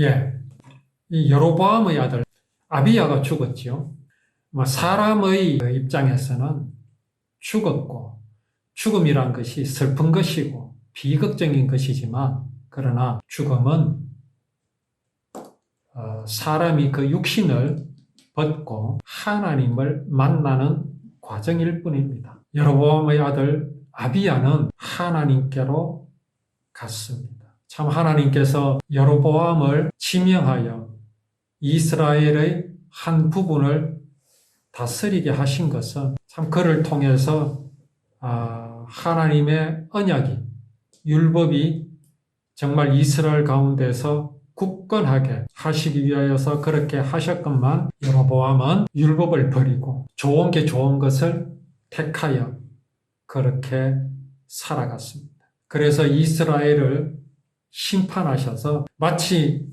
예. 이 여로보암의 아들 아비야가 죽었지요. 뭐 사람의 입장에서는 죽었고 죽음이란 것이 슬픈 것이고 비극적인 것이지만 그러나 죽음은 어, 사람이 그 육신을 벗고 하나님을 만나는 과정일 뿐입니다. 여로보암의 아들 아비야는 하나님께로 갔습니다. 참 하나님께서 여로보암을 지명하여 이스라엘의 한 부분을 다스리게 하신 것은 참 그를 통해서 아, 하나님의 언약이 율법이 정말 이스라엘 가운데서 굳건하게 하시기 위하여서 그렇게 하셨건만 여로보암은 율법을 버리고 좋은 게 좋은 것을 택하여 그렇게 살아갔습니다. 그래서 이스라엘을 심판하셔서 마치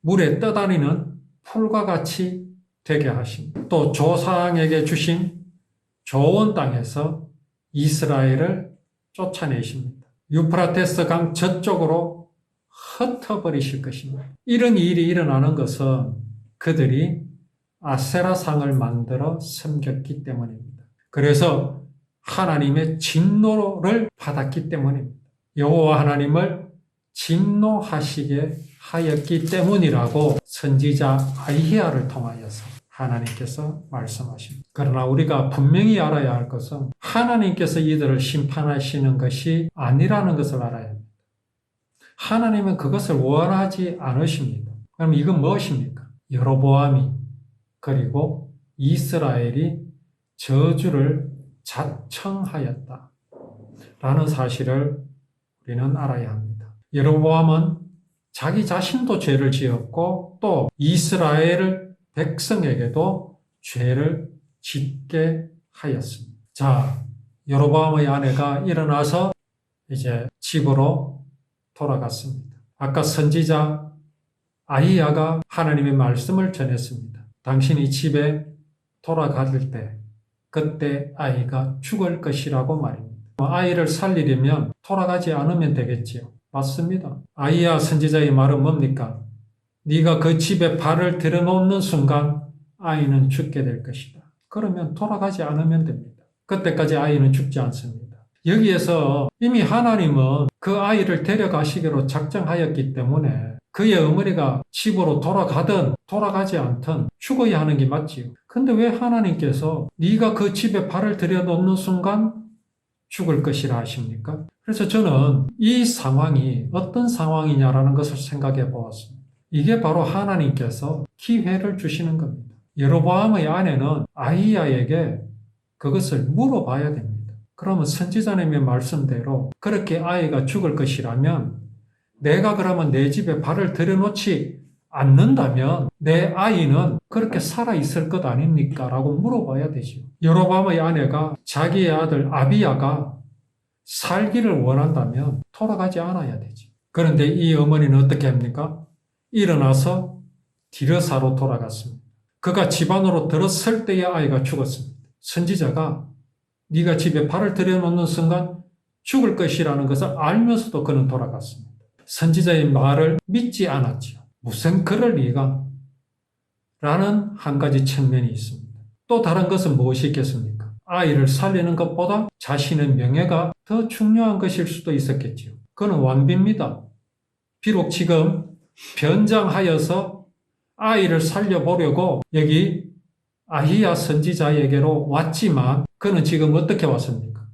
물에 떠다니는 풀과 같이 되게 하십니다. 또 조상에게 주신 좋은 땅에서 이스라엘을 쫓아내십니다. 유프라테스 강 저쪽으로 흩어버리실 것입니다. 이런 일이 일어나는 것은 그들이 아세라상을 만들어 섬겼기 때문입니다. 그래서 하나님의 진노를 받았기 때문입니다. 여호와 하나님을 진노하시게 하였기 때문이라고 선지자 아이히아를 통하여서 하나님께서 말씀하십니다. 그러나 우리가 분명히 알아야 할 것은 하나님께서 이들을 심판하시는 것이 아니라는 것을 알아야 합니다. 하나님은 그것을 원하지 않으십니다. 그럼 이건 무엇입니까? 여로보암이 그리고 이스라엘이 저주를 자청하였다. 라는 사실을 우리는 알아야 합니다. 여로보암은 자기 자신도 죄를 지었고 또 이스라엘 백성에게도 죄를 짓게 하였습니다. 자, 여로보암의 아내가 일어나서 이제 집으로 돌아갔습니다. 아까 선지자 아이야가 하나님의 말씀을 전했습니다. 당신이 집에 돌아갈 때 그때 아이가 죽을 것이라고 말입니다. 아이를 살리려면 돌아가지 않으면 되겠지요. 맞습니다. 아이야 선지자의 말은 뭡니까? 네가 그 집에 발을 들여놓는 순간 아이는 죽게 될 것이다. 그러면 돌아가지 않으면 됩니다. 그때까지 아이는 죽지 않습니다. 여기에서 이미 하나님은 그 아이를 데려가시기로 작정하였기 때문에 그의 어머니가 집으로 돌아가든 돌아가지 않든 죽어야 하는 게 맞지요. 근데 왜 하나님께서 네가 그 집에 발을 들여놓는 순간 죽을 것이라 하십니까? 그래서 저는 이 상황이 어떤 상황이냐라는 것을 생각해 보았습니다. 이게 바로 하나님께서 기회를 주시는 겁니다. 여로보암의 아내는 아이야에게 그것을 물어봐야 됩니다. 그러면 선지자님의 말씀대로 그렇게 아이가 죽을 것이라면 내가 그러면 내 집에 발을 들여놓지 않는다면 내 아이는 그렇게 살아 있을 것 아닙니까? 라고 물어봐야 되죠. 여로밤의 아내가 자기의 아들 아비야가 살기를 원한다면 돌아가지 않아야 되지. 그런데 이 어머니는 어떻게 합니까? 일어나서 디르사로 돌아갔습니다. 그가 집 안으로 들어설 때의 아이가 죽었습니다. 선지자가 네가 집에 발을 들여놓는 순간 죽을 것이라는 것을 알면서도 그는 돌아갔습니다. 선지자의 말을 믿지 않았지요. 무슨 그럴 리가? 라는 한 가지 측면이 있습니다. 또 다른 것은 무엇이 있겠습니까? 아이를 살리는 것보다 자신의 명예가 더 중요한 것일 수도 있었겠지요. 그는 완비입니다. 비록 지금 변장하여서 아이를 살려보려고 여기 아히야 선지자에게로 왔지만 그는 지금 어떻게 왔습니까?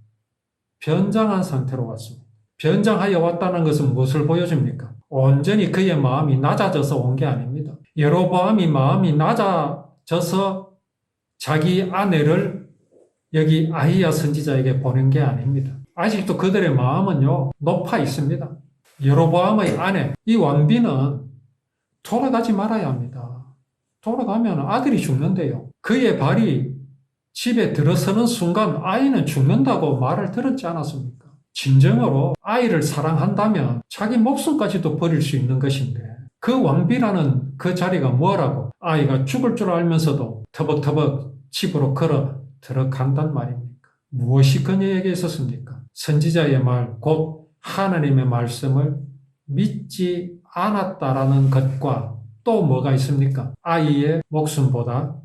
변장한 상태로 왔습니다. 변장하여 왔다는 것은 무엇을 보여줍니까? 온전히 그의 마음이 낮아져서 온 게 아닙니다. 여로보암이 마음이 낮아져서 자기 아내를 여기 아히야 선지자에게 보낸 게 아닙니다. 아직도 그들의 마음은요 높아 있습니다. 여로보암의 아내 이 왕비는 돌아가지 말아야 합니다. 돌아가면 아들이 죽는데요. 그의 발이 집에 들어서는 순간 아이는 죽는다고 말을 들었지 않았습니까? 진정으로 아이를 사랑한다면 자기 목숨까지도 버릴 수 있는 것인데 그 왕비라는 그 자리가 뭐라고 아이가 죽을 줄 알면서도 터벅터벅 집으로 걸어 들어간단 말입니까? 무엇이 그녀에게 있었습니까? 선지자의 말, 곧 하나님의 말씀을 믿지 않았다라는 것과 또 뭐가 있습니까? 아이의 목숨보다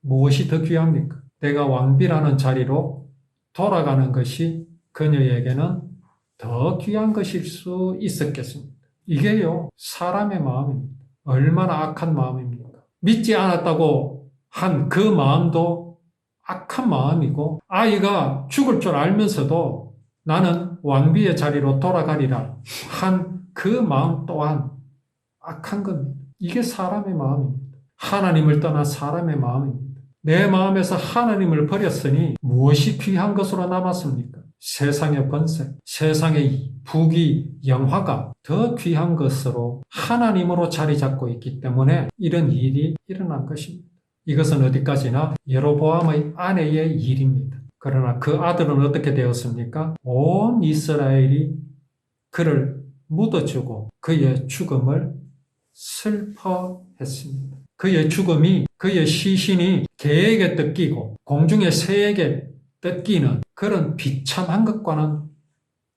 무엇이 더 귀합니까? 내가 왕비라는 자리로 돌아가는 것이 그녀에게는 더 귀한 것일 수 있었겠습니다. 이게요, 사람의 마음입니다. 얼마나 악한 마음입니까? 믿지 않았다고 한 그 마음도 악한 마음이고, 아이가 죽을 줄 알면서도 나는 왕비의 자리로 돌아가리라 한 그 마음 또한 악한 겁니다. 이게 사람의 마음입니다. 하나님을 떠난 사람의 마음입니다. 내 마음에서 하나님을 버렸으니 무엇이 귀한 것으로 남았습니까? 세상의 번세, 세상의 부귀, 영화가 더 귀한 것으로 하나님으로 자리 잡고 있기 때문에 이런 일이 일어난 것입니다. 이것은 어디까지나 예로보암의 아내의 일입니다. 그러나 그 아들은 어떻게 되었습니까? 온 이스라엘이 그를 묻어주고 그의 죽음을 슬퍼했습니다. 그의 죽음이 그의 시신이 개에게 뜯기고 공중의 새에게 뜯기는 그런 비참한 것과는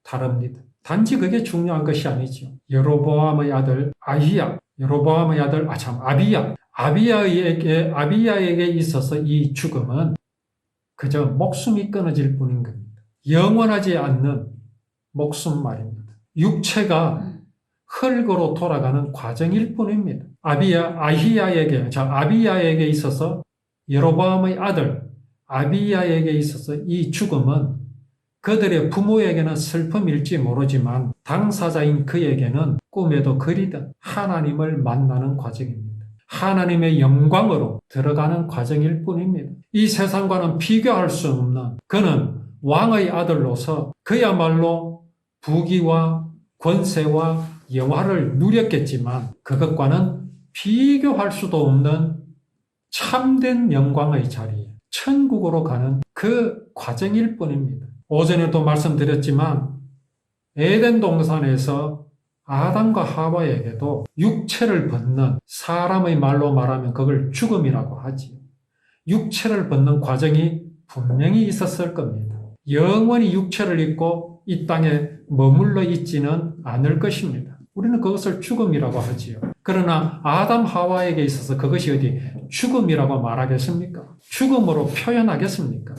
다릅니다. 단지 그게 중요한 것이 아니죠. 여로보암의 아들 아히야, 여로보암의 아들 아참 아비야, 아비야에게 아비야에게 있어서 이 죽음은 그저 목숨이 끊어질 뿐인 겁니다. 영원하지 않는 목숨 말입니다. 육체가 흙으로 돌아가는 과정일 뿐입니다. 아비야 아히야에게 자 아비야에게 있어서 여로보암의 아들 아비야에게 있어서 이 죽음은 그들의 부모에게는 슬픔일지 모르지만 당사자인 그에게는 꿈에도 그리던 하나님을 만나는 과정입니다. 하나님의 영광으로 들어가는 과정일 뿐입니다. 이 세상과는 비교할 수 없는 그는 왕의 아들로서 그야말로 부귀와 권세와 영화를 누렸겠지만 그것과는 비교할 수도 없는 참된 영광의 자리에 천국으로 가는 그 과정일 뿐입니다. 오전에도 말씀드렸지만 에덴 동산에서 아담과 하와에게도 육체를 벗는 사람의 말로 말하면 그걸 죽음이라고 하지요. 육체를 벗는 과정이 분명히 있었을 겁니다. 영원히 육체를 입고 이 땅에 머물러 있지는 않을 것입니다. 우리는 그것을 죽음이라고 하지요. 그러나 아담 하와에게 있어서 그것이 어디 죽음이라고 말하겠습니까? 죽음으로 표현하겠습니까?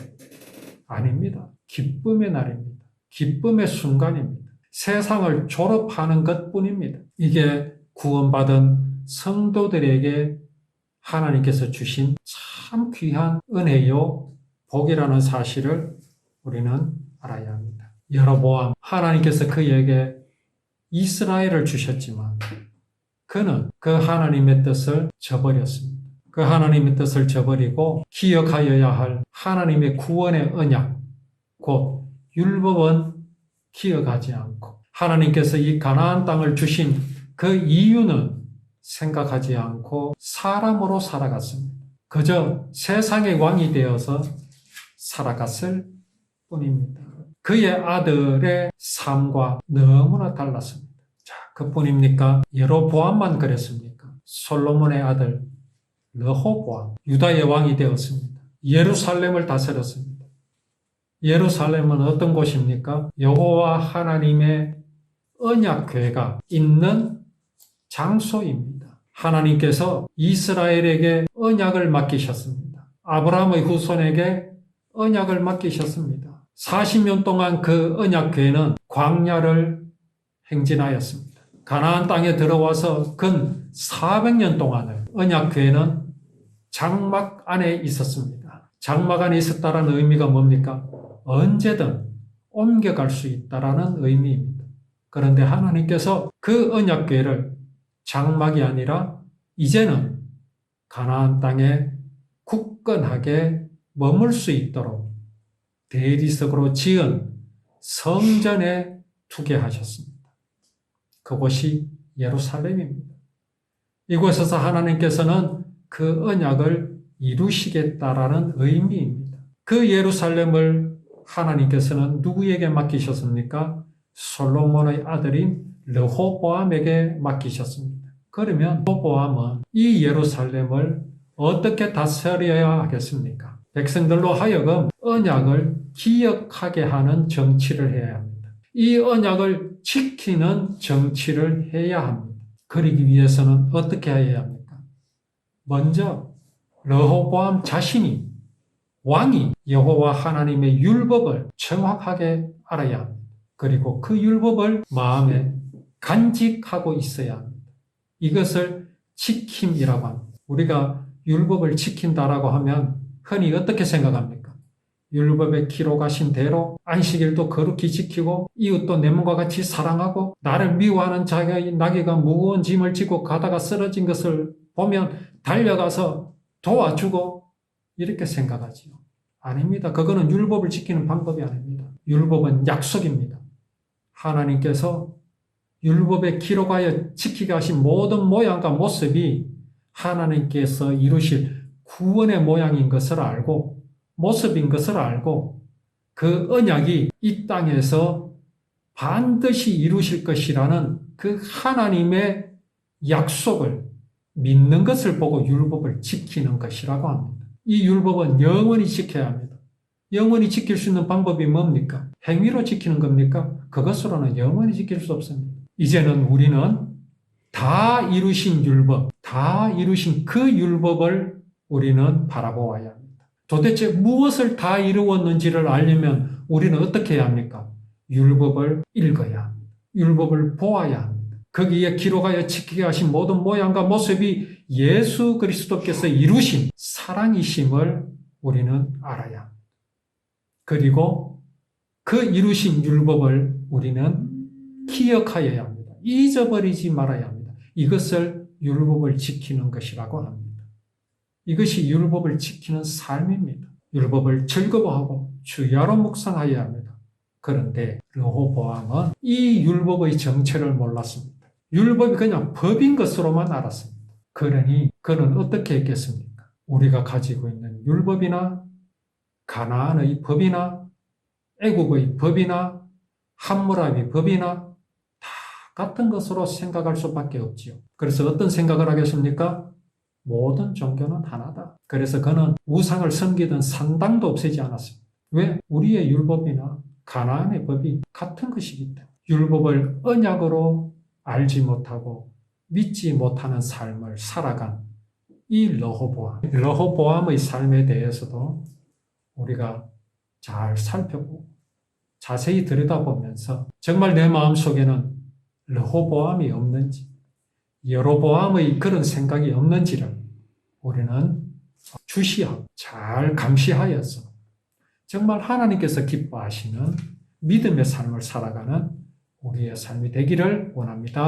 아닙니다. 기쁨의 날입니다. 기쁨의 순간입니다. 세상을 졸업하는 것 뿐입니다. 이게 구원받은 성도들에게 하나님께서 주신 참 귀한 은혜요, 복이라는 사실을 우리는 알아야 합니다. 여러보암, 하나님께서 그에게 이스라엘을 주셨지만 그는 그 하나님의 뜻을 저버렸습니다. 그 하나님의 뜻을 저버리고 기억하여야 할 하나님의 구원의 언약, 곧 율법은 기억하지 않고 하나님께서 이 가나안 땅을 주신 그 이유는 생각하지 않고 사람으로 살아갔습니다. 그저 세상의 왕이 되어서 살아갔을 뿐입니다. 그의 아들의 삶과 너무나 달랐습니다. 자, 그뿐입니까? 여로보암만 그랬습니까? 솔로몬의 아들 르호보암 유다의 왕이 되었습니다. 예루살렘을 다스렸습니다. 예루살렘은 어떤 곳입니까? 여호와 하나님의 언약궤가 있는 장소입니다. 하나님께서 이스라엘에게 언약을 맡기셨습니다. 아브라함의 후손에게 언약을 맡기셨습니다. 40년 동안 그 언약궤는 광야를 행진하였습니다. 가나안 땅에 들어와서 근 400년 동안을 언약궤는 장막 안에 있었습니다. 장막 안에 있었다는 의미가 뭡니까? 언제든 옮겨갈 수 있다라는 의미입니다. 그런데 하나님께서 그 언약궤를 장막이 아니라 이제는 가나안 땅에 굳건하게 머물 수 있도록 대리석으로 지은 성전에 두게 하셨습니다. 그곳이 예루살렘입니다. 이곳에서 하나님께서는 그 언약을 이루시겠다라는 의미입니다. 그 예루살렘을 하나님께서는 누구에게 맡기셨습니까? 솔로몬의 아들인 르호보암에게 맡기셨습니다. 그러면 르호보암은 이 예루살렘을 어떻게 다스려야 하겠습니까? 백성들로 하여금 언약을 기억하게 하는 정치를 해야 합니다. 이 언약을 지키는 정치를 해야 합니다. 그러기 위해서는 어떻게 해야 합니까? 먼저 러호보암 자신이 왕이 여호와 하나님의 율법을 정확하게 알아야 합니다. 그리고 그 율법을 마음에 간직하고 있어야 합니다. 이것을 지킴이라고 합니다. 우리가 율법을 지킨다라고 하면 흔히 어떻게 생각합니까? 율법의 기록하신 대로 안식일도 거룩히 지키고 이웃도 내 몸과 같이 사랑하고 나를 미워하는 자기 나귀가 무거운 짐을 지고 가다가 쓰러진 것을 보면 달려가서 도와주고 이렇게 생각하지요. 아닙니다. 그거는 율법을 지키는 방법이 아닙니다. 율법은 약속입니다. 하나님께서 율법에 기록하여 지키게 하신 모든 모양과 모습이 하나님께서 이루실 구원의 모양인 것을 알고 모습인 것을 알고 그 언약이 이 땅에서 반드시 이루실 것이라는 그 하나님의 약속을 믿는 것을 보고 율법을 지키는 것이라고 합니다. 이 율법은 영원히 지켜야 합니다. 영원히 지킬 수 있는 방법이 뭡니까? 행위로 지키는 겁니까? 그것으로는 영원히 지킬 수 없습니다. 이제는 우리는 다 이루신 율법, 다 이루신 그 율법을 우리는 바라보아야 합니다. 도대체 무엇을 다 이루었는지를 알려면 우리는 어떻게 해야 합니까? 율법을 읽어야 합니다. 율법을 보아야 합니다. 거기에 기록하여 지키게 하신 모든 모양과 모습이 예수 그리스도께서 이루신 사랑이심을 우리는 알아야 합니다. 그리고 그 이루신 율법을 우리는 기억하여야 합니다. 잊어버리지 말아야 합니다. 이것을 율법을 지키는 것이라고 합니다. 이것이 율법을 지키는 삶입니다. 율법을 즐거워하고 주야로 묵상하여야 합니다. 그런데 르호보암은 이 율법의 정체를 몰랐습니다. 율법이 그냥 법인 것으로만 알았습니다. 그러니 그는 어떻게 했겠습니까? 우리가 가지고 있는 율법이나 가나안의 법이나 애국의 법이나 함무라비 법이나 다 같은 것으로 생각할 수밖에 없지요. 그래서 어떤 생각을 하겠습니까? 모든 종교는 하나다. 그래서 그는 우상을 섬기던 산당도 없애지 않았습니다. 왜? 우리의 율법이나 가나안의 법이 같은 것이기 때문에 율법을 언약으로 알지 못하고 믿지 못하는 삶을 살아간 이 러호보암, 러호보암의 삶에 대해서도 우리가 잘 살펴보고 자세히 들여다보면서 정말 내 마음속에는 르호보암이 없는지 여로보암의 그런 생각이 없는지를 우리는 주시하고 잘 감시하여서 정말 하나님께서 기뻐하시는 믿음의 삶을 살아가는 우리의 삶이 되기를 원합니다.